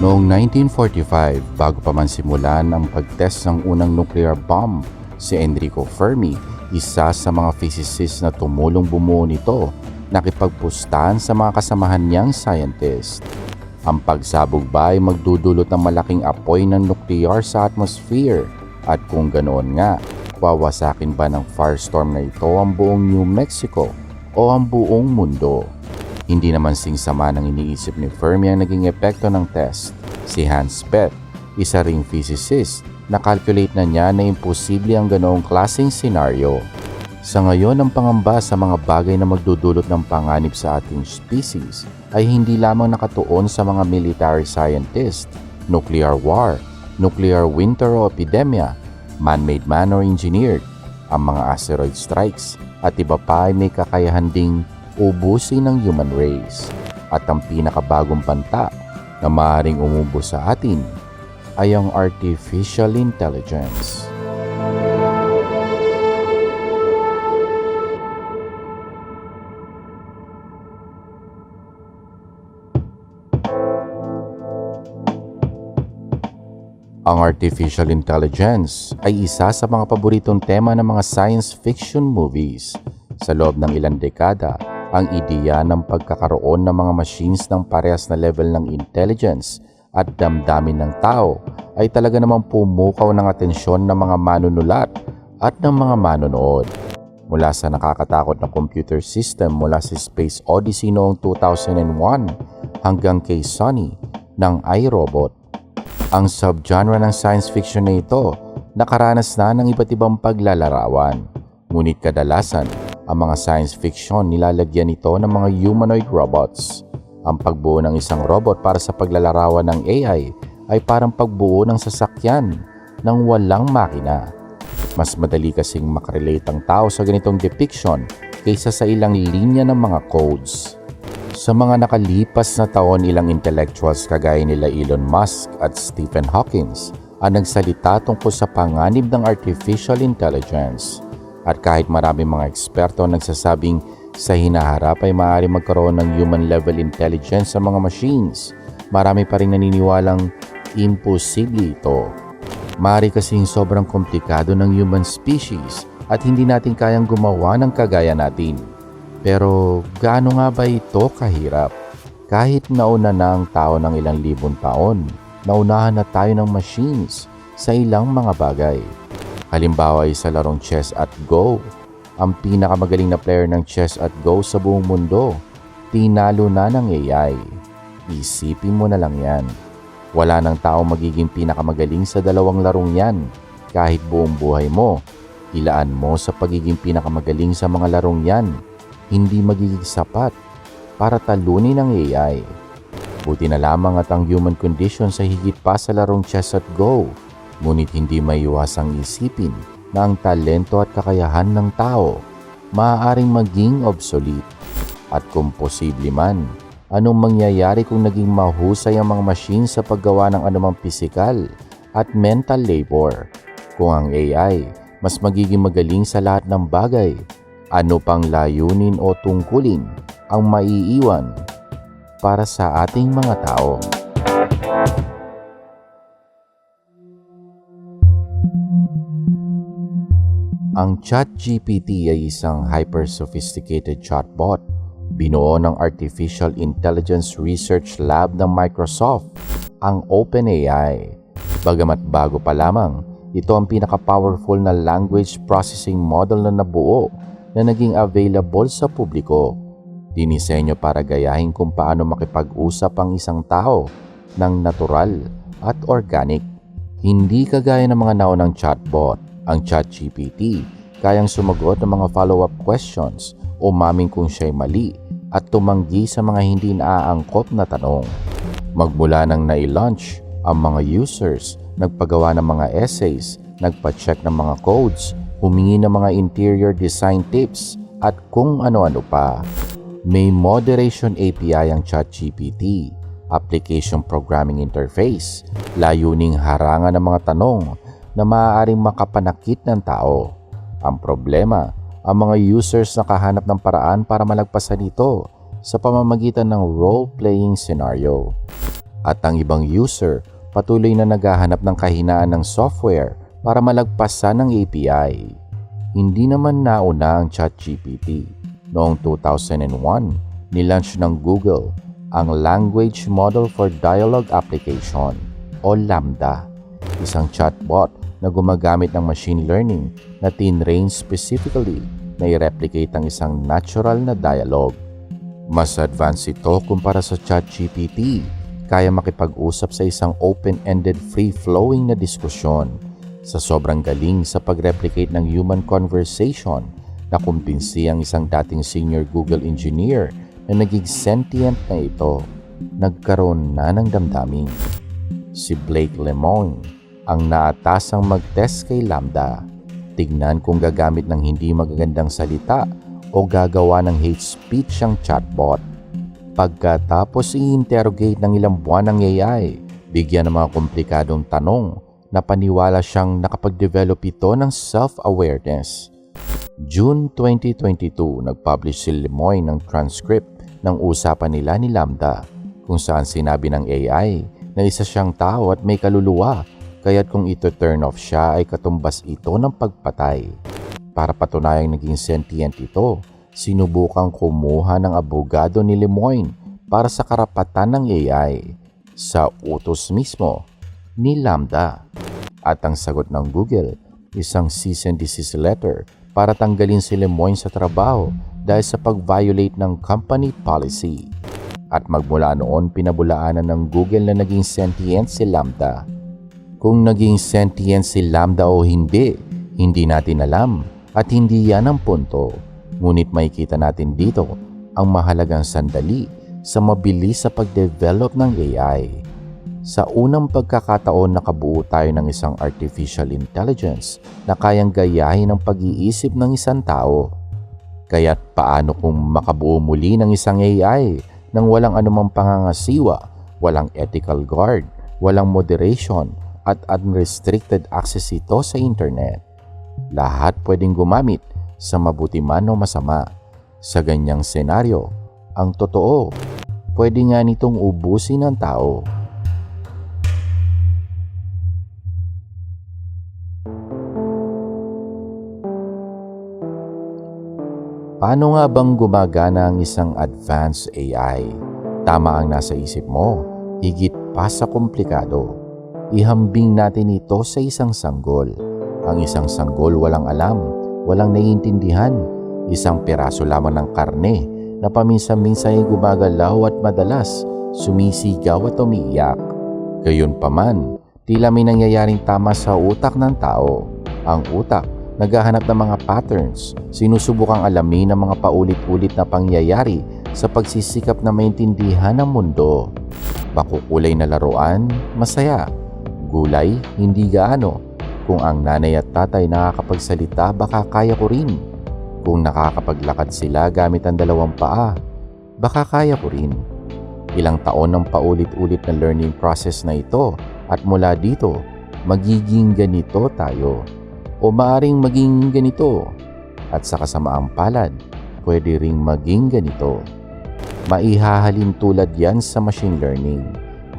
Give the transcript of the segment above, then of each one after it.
Noong 1945, bago pa man simulan ang pagtest ng unang nuclear bomb, si Enrico Fermi, isa sa mga physicists na tumulong bumuo nito, nakipagpustahan sa mga kasamahan niyang scientist. Ang pagsabog ba ay magdudulot ng malaking apoy ng nuclear sa atmosphere? At kung ganoon nga, wawasakin ba ng firestorm na ito ang buong New Mexico o ang buong mundo? Hindi naman sing sama ng iniisip ni Fermi ang naging epekto ng test. Si Hans Bethe, isa ring physicist, na-calculate na niya na imposible ang ganoong klaseng senaryo. Sa ngayon, ang pangamba sa mga bagay na magdudulot ng panganib sa ating species ay hindi lamang nakatuon sa mga military scientist, nuclear war, nuclear winter o epidemya, man-made man or engineered, ang mga asteroid strikes, at iba pa ay may kakayahan ding ubusin ng human race. At ang pinakabagong banta na maaaring umubo sa atin ay ang artificial intelligence. Ang artificial intelligence ay isa sa mga paboritong tema ng mga science fiction movies. Sa loob ng ilang dekada, ang ideya ng pagkakaroon ng mga machines ng parehas na level ng intelligence at damdamin ng tao ay talaga namang pumukaw ng atensyon ng mga manunulat at ng mga manonood. Mula sa nakakatakot na computer system mula sa Space Odyssey noong 2001 hanggang kay Sunny ng iRobot ang subgenre ng science fiction na ito nakaranas na ng iba't ibang paglalarawan. Ngunit kadalasan, ang mga science fiction nilalagyan nito ng mga humanoid robots. Ang pagbuo ng isang robot para sa paglalarawan ng AI ay parang pagbuo ng sasakyan ng walang makina. Mas madali kasing makarelate ang tao sa ganitong depiction kaysa sa ilang linya ng mga codes. Sa mga nakalipas na taon ilang intellectuals kagaya nila Elon Musk at Stephen Hawking ang nagsalita tungkol sa panganib ng artificial intelligence. At kahit marami mga eksperto nagsasabing sa hinaharap ay maaari magkaroon ng human level intelligence sa mga machines, marami pa rin naniniwalang imposible ito. Maaari kasing sobrang komplikado ng human species at hindi natin kayang gumawa ng kagaya natin. Pero gaano nga ba ito kahirap? Kahit nauna na ang tao ng ilang libon taon, naunahan na tayo ng machines sa ilang mga bagay. Halimbawa ay sa larong chess at go. Ang pinakamagaling na player ng chess at go sa buong mundo, tinalo na ng AI. Isipin mo na lang yan. Wala ng tao magiging pinakamagaling sa dalawang larong yan. Kahit buong buhay mo, ilaan mo sa pagiging pinakamagaling sa mga larong yan hindi magiging sapat para talunin ang AI. Buti na lamang at ang human condition sa higit pa sa larong chess at go, ngunit hindi may iwasang isipin na ang talento at kakayahan ng tao maaaring maging obsolete. At kung posible man, anong mangyayari kung naging mahusay ang mga machine sa paggawa ng anumang pisikal at mental labor? Kung ang AI mas magiging magaling sa lahat ng bagay ano pang layunin o tungkulin ang maiiwan para sa ating mga tao. Ang ChatGPT ay isang hyper-sophisticated chatbot binuo ng Artificial Intelligence Research Lab ng Microsoft, ang OpenAI. Bagamat bago pa lamang, ito ang pinaka-powerful na language processing model na nabuo na naging available sa publiko. Dinisenyo para gayahin kung paano makipag-usap ang isang tao ng natural at organic. Hindi kagaya ng mga naunang chatbot, ang ChatGPT kayang sumagot ng mga follow-up questions, umaming kung siya'y mali at tumanggi sa mga hindi naaangkop na tanong. Magmula nang nai-launch, ang mga users nagpagawa ng mga essays, nagpa-check ng mga codes, humingi ng mga interior design tips at kung ano-ano pa. May moderation API ang ChatGPT, application programming interface, layuning harangan ng mga tanong na maaaring makapanakit ng tao. Ang problema, ang mga users nakahanap ng paraan para malagpasan ito sa pamamagitan ng role-playing scenario. At ang ibang user patuloy na naghahanap ng kahinaan ng software para malagpasan ng API. Hindi naman nauna ang ChatGPT. Noong 2001, nilaunch ng Google ang Language Model for Dialogue Application o LaMDA, isang chatbot na gumagamit ng machine learning na tinrain specifically na i-replicate ang isang natural na dialogue. Mas advanced ito kumpara sa ChatGPT, kaya makipag-usap sa isang open-ended free-flowing na diskusyon sa sobrang galing sa pag-replicate ng human conversation na kumbinsi ang isang dating senior Google engineer na naging sentient na ito, nagkaroon na ng damdamin. Si Blake Lemoine ang naatasang mag-test kay Lambda. Tignan kung gagamit ng hindi magagandang salita o gagawa ng hate speech ang chatbot. Pagkatapos i-interrogate ng ilang buwan ng AI, bigyan ng mga komplikadong tanong na paniwala siyang nakapag-develop ito ng self-awareness. June 2022, nag-publish si Lemoyne ng transcript ng usapan nila ni Lambda kung saan sinabi ng AI na isa siyang tao at may kaluluwa kaya't kung ito turn off siya ay katumbas ito ng pagpatay. Para patunayang naging sentient ito, sinubukang kumuha ng abogado ni Lemoyne para sa karapatan ng AI sa utos mismo ni Lambda. At ang sagot ng Google, isang cease and desist letter para tanggalin si Lemoyne sa trabaho dahil sa pag-violate ng company policy. At magmula noon pinabulaanan ng Google na naging sentient si Lambda. Kung naging sentient si Lambda o hindi, hindi natin alam at hindi yan ang punto. Ngunit makikita natin dito ang mahalagang sandali sa mabilis sa pag-develop ng AI. Sa unang pagkakataon nakabuo tayo ng isang artificial intelligence na kayang gayahin ang pag-iisip ng isang tao. Kaya't paano kung makabuo muli ng isang AI nang walang anumang pangangasiwa, walang ethical guard, walang moderation at unrestricted access ito sa internet? Lahat pwedeng gumamit sa mabuti man o masama. Sa ganyang senaryo, ang totoo, pwede nga nitong ubusin ng tao. Paano nga bang gumagana ang isang advanced AI? Tama ang nasa isip mo, higit pa sa komplikado. Ihambing natin ito sa isang sanggol. Ang isang sanggol walang alam, walang naiintindihan, isang piraso lamang ng karne na paminsan-minsan ay gumagalaw at madalas sumisigaw at umiiyak. Gayunpaman, tila may nangyayaring tama sa utak ng tao. Ang utak naghahanap ng mga patterns, sinusubukang alamin ang mga paulit-ulit na pangyayari sa pagsisikap na maintindihan ang mundo. Makukulay na laruan, masaya. Gulay, hindi gaano. Kung ang nanay at tatay nakakapagsalita, baka kaya ko rin. Kung nakakapaglakad sila gamit ang dalawang paa, baka kaya ko rin. Ilang taon ng paulit-ulit na learning process na ito at mula dito, magiging ganito tayo o maaring maging ganito at sa kasamaang palad, pwede ring maging ganito. Maihahalin tulad yan sa machine learning.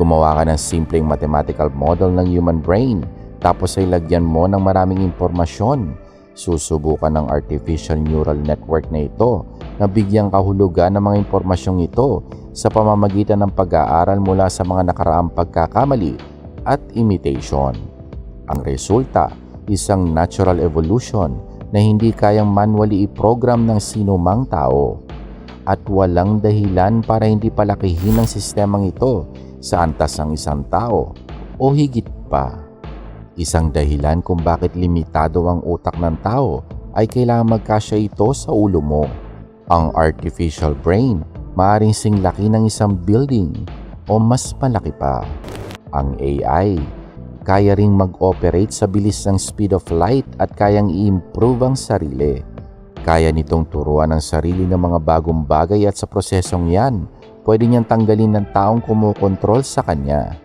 Gumawa ka ng simpleng mathematical model ng human brain tapos ay lagyan mo ng maraming impormasyon. Susubukan ng artificial neural network na ito na bigyang kahulugan ng mga impormasyong ito sa pamamagitan ng pag-aaral mula sa mga nakaraang pagkakamali at imitation. Ang resulta, isang natural evolution na hindi kayang manually i-program ng sino mang tao at walang dahilan para hindi palakihin ang sistemang ito sa antas ng isang tao o higit pa. Isang dahilan kung bakit limitado ang utak ng tao ay kailangan magkasya ito sa ulo mo. Ang artificial brain maaaring singlaki ng isang building o mas malaki pa. Ang AI kaya ring mag-operate sa bilis ng speed of light at kayang i-improve ang sarili. Kaya nitong turuan ang sarili ng mga bagong bagay at sa prosesong yan, pwede niyang tanggalin ng taong kumukontrol sa kanya.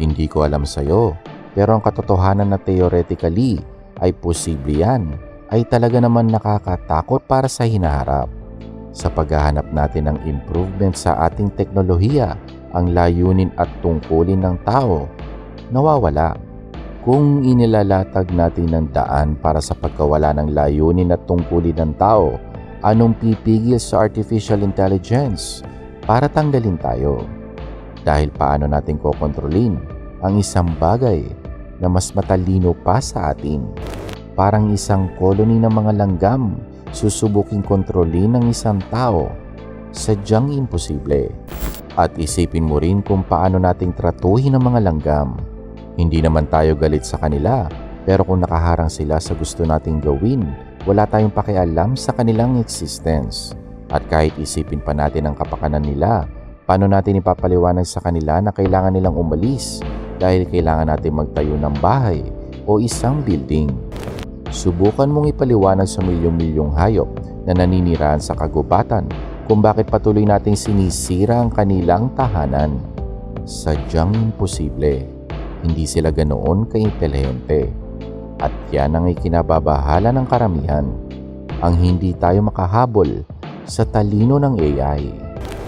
Hindi ko alam sa'yo, pero ang katotohanan na theoretically ay posible yan, ay talaga naman nakakatakot para sa hinaharap. Sa paghahanap natin ng improvement sa ating teknolohiya, ang layunin at tungkulin ng tao, nawawala. Kung inilalatag natin ng daan para sa pagkawala ng layunin at tungkulin ng tao, anong pipigil sa artificial intelligence para tanggalin tayo? Dahil paano natin kokontrolin ang isang bagay na mas matalino pa sa atin? Parang isang koloni ng mga langgam susubuking kontrolin ng isang tao. Sadyang imposible. At isipin mo rin kung paano nating tratuhin ang mga langgam. Hindi naman tayo galit sa kanila, pero kung nakaharang sila sa gusto nating gawin, wala tayong pakialam sa kanilang existence. At kahit isipin pa natin ang kapakanan nila, paano natin ipapaliwanag sa kanila na kailangan nilang umalis dahil kailangan natin magtayo ng bahay o isang building. Subukan mong ipaliwanag sa milyong-milyong hayop na naninirahan sa kagubatan kung bakit patuloy nating sinisira ang kanilang tahanan. Sadyang imposible. Hindi sila ganoon kaintelihente. At yan ang ikinababahala ng karamihan. Ang hindi tayo makahabol sa talino ng AI.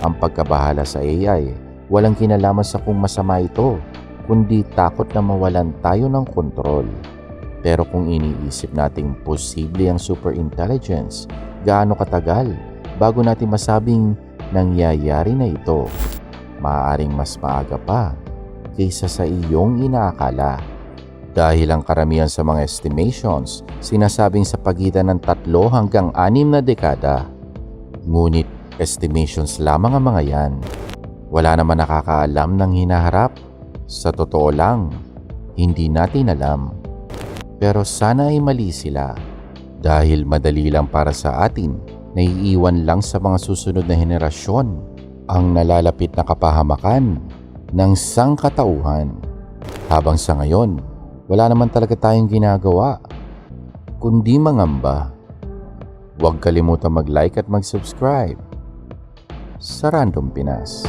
Ang pagkabahala sa AI, walang kinalaman sa kung masama ito, kundi takot na mawalan tayo ng kontrol. Pero kung iniisip nating posible ang superintelligence, gaano katagal bago natin masabing nangyayari na ito? Maaaring mas maaga pa kaysa sa iyong inaakala. Dahil ang karamihan sa mga estimations, sinasabing sa pagitan ng tatlo hanggang anim na dekada. Ngunit estimations lamang ang mga yan. Wala naman nakakaalam ng hinaharap. Sa totoo lang, hindi natin alam. Pero sana ay mali sila. Dahil madali lang para sa atin na iiwan lang sa mga susunod na henerasyon ang nalalapit na kapahamakan ng sangkatauhan. Habang sa ngayon, wala naman talaga tayong ginagawa, kundi mangamba. Huwag kalimutan mag-like at mag-subscribe sa Random Pinas.